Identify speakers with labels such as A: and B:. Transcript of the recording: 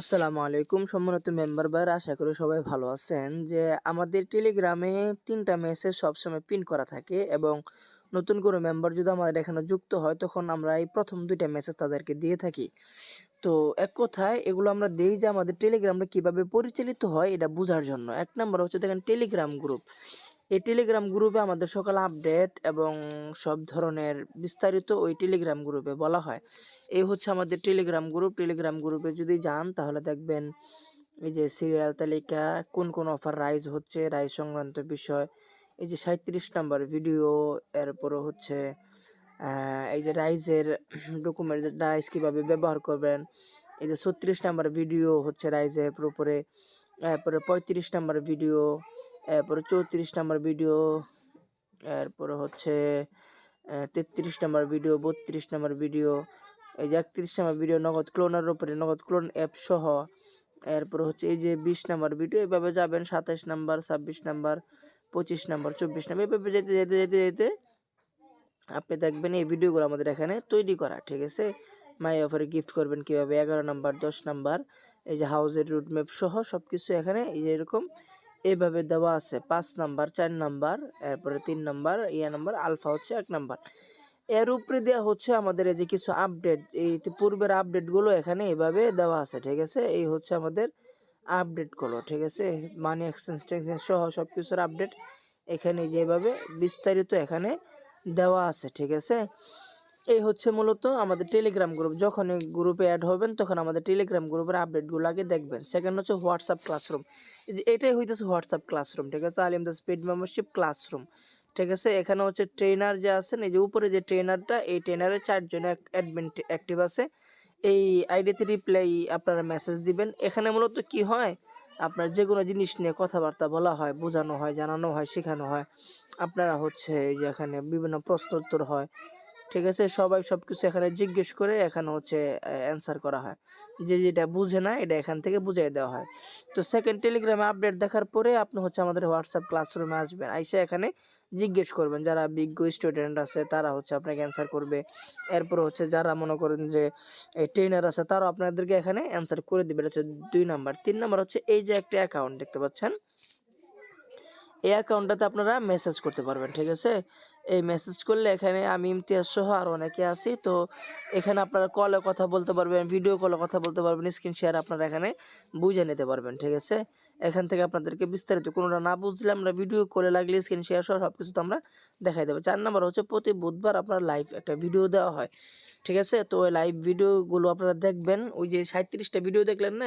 A: আসসালামু আলাইকুম সম্মানিত মেম্বার ভাইয়ের, আশা করি সবাই ভালো আছেন। যে আমাদের টেলিগ্রামে তিনটা মেসেজ সবসময় পিন করা থাকে এবং নতুন কোনো মেম্বার যদি আমাদের এখানে যুক্ত হয়, তখন আমরা এই প্রথম দুইটা মেসেজ তাদেরকে দিয়ে থাকি। তো এক কথায় এগুলো আমরা দিই যে আমাদের টেলিগ্রামটা কীভাবে পরিচালিত হয়, এটা বোঝার জন্য। এক নম্বর হচ্ছে দেখেন টেলিগ্রাম গ্রুপ এই টেলিগ্রাম গ্রুপে আমাদের সকল আপডেট এবং সব ধরনের বিস্তারিত ওই টেলিগ্রাম গ্রুপে বলা হয়। এই হচ্ছে আমাদের টেলিগ্রাম গ্রুপ টেলিগ্রাম গ্রুপে যদি যান, তাহলে দেখবেন এই যে সিরিয়াল তালিকা, কোন কোন অফার রাইজ হচ্ছে রাইজ সংক্রান্ত বিষয়, এই যে সাঁত্রিশ নাম্বার ভিডিও এরপরে হচ্ছে এই যে রাইজের ডকুমেন্ট রাইজ কীভাবে ব্যবহার করবেন, এই যে ছত্রিশ নাম্বার ভিডিও হচ্ছে রাইজের উপরে, এরপরে পঁয়ত্রিশ নাম্বার ভিডিও এরপরে চৌত্রিশ নাম্বার ভিডিও এরপরে হচ্ছে তেত্রিশ নাম্বার ভিডিও বত্রিশ নাম্বার ভিডিও এই যে একত্রিশ নাম্বার ভিডিও নগদ ক্লোনার উপরে নগদ ক্লোন অ্যাপ সহ, এরপর হচ্ছে এই যে বিশ নাম্বার ভিডিও এভাবে যাবেন সাতাশ নাম্বার, ছাব্বিশ নাম্বার, পঁচিশ নাম্বার, চব্বিশ নাম্বার, এভাবে যেতে যেতে যেতে যেতে আপনি দেখবেন এই ভিডিওগুলো আমাদের এখানে তৈরি করা, ঠিক আছে? মাই অফারে গিফট করবেন কীভাবে? এগারো নাম্বার, দশ নাম্বার, এই যে হাউজের রুট ম্যাপ সহ সব কিছু এখানে এই যে এরকম এইভাবে দেওয়া আছে। পাঁচ নাম্বার, চার নাম্বার, এরপরে তিন নাম্বার, ইয়া নাম্বার, আলফা হচ্ছে এক নাম্বার। এর উপরে দেওয়া হচ্ছে আমাদের এই যে কিছু আপডেট, এই পূর্বের আপডেটগুলো এখানে এভাবে দেওয়া আছে, ঠিক আছে? এই হচ্ছে আমাদের আপডেটগুলো, ঠিক আছে? মানি এক্সচেঞ্জ টেক্সচেঞ্জ সহ সব কিছুর আপডেট এখানে যেভাবে বিস্তারিত এখানে দেওয়া আছে, ঠিক আছে? এই হচ্ছে মূলত আমাদের টেলিগ্রাম গ্রুপ যখন এই গ্রুপে অ্যাড হবেন, তখন আমাদের টেলিগ্রাম গ্রুপের আপডেটগুলো আগে দেখবেন। সেকেন্ড হচ্ছে হোয়াটসঅ্যাপ ক্লাসরুম এটাই হইতেছে হোয়াটসঅ্যাপ ক্লাসরুম ঠিক আছে? Alim Das paid membership classroom ঠিক আছে? এখানে হচ্ছে ট্রেনার যে আছেন, এই যে উপরে যে ট্রেনারটা এই ট্রেনারে চারজন অ্যাডমিন অ্যাক্টিভ আছে। এই আইডিতে রিপ্লাই আপনারা মেসেজ দিবেন। এখানে মূলত কি হয়? আপনার যে কোনো জিনিস নিয়ে কথাবার্তা বলা হয়, বোঝানো হয়, জানানো হয়, শেখানো হয়। আপনারা হচ্ছে এই যে এখানে বিভিন্ন প্রশ্ন উত্তর হয়। ঠিক আছে? সবাই সব কিছু এখানে জিজ্ঞেস করে এখানে হচ্ছে অ্যান্সার করা হয়। যে যেটা বুঝে না, এটা এখান থেকে বুঝিয়ে দেওয়া হয়। তো সেকেন্ড টেলিগ্রামে আপডেট দেখার পরে আপনি হচ্ছে আমাদের হোয়াটসঅ্যাপ ক্লাসরুমে আসবেন। আইসে এখানে জিজ্ঞেস করবেন। যারা বিজ্ঞ স্টুডেন্ট আছে, তারা হচ্ছে আপনাকে অ্যান্সার করবে। এরপর হচ্ছে যারা মনে করেন যে ট্রেনার আছে, তারাও আপনাদেরকে এখানে অ্যান্সার করে দিবে। এটা হচ্ছে দুই নাম্বার। তিন নাম্বার হচ্ছে এই যে একটা অ্যাকাউন্ট দেখতে পাচ্ছেন, এই অ্যাকাউন্টটাতে আপনারা মেসেজ করতে পারবেন, ঠিক আছে? এই মেসেজ করলে এখানে আমি ইমতিয়াজ সহ আর অনেকে আছি। তো এখানে আপনারা কলে কথা বলতে পারবেন ভিডিও কলে কথা বলতে পারবেন স্ক্রিন শেয়ার আপনারা এখানে বুঝে নিতে পারবেন, ঠিক আছে? এখান থেকে আপনাদেরকে বিস্তারিত কোনোটা না বুঝলে আমরা ভিডিও কলে লাগলে স্ক্রিন শেয়ার সহ সব কিছু তো আমরা দেখাই দেবো। চার নাম্বার হচ্ছে, প্রতি বুধবার আপনার লাইভ একটা ভিডিও দেওয়া হয়, ঠিক আছে? তো ওই লাইভ ভিডিওগুলো আপনারা দেখবেন, ওই যে সাঁত্রিশটা ভিডিও দেখলেন না?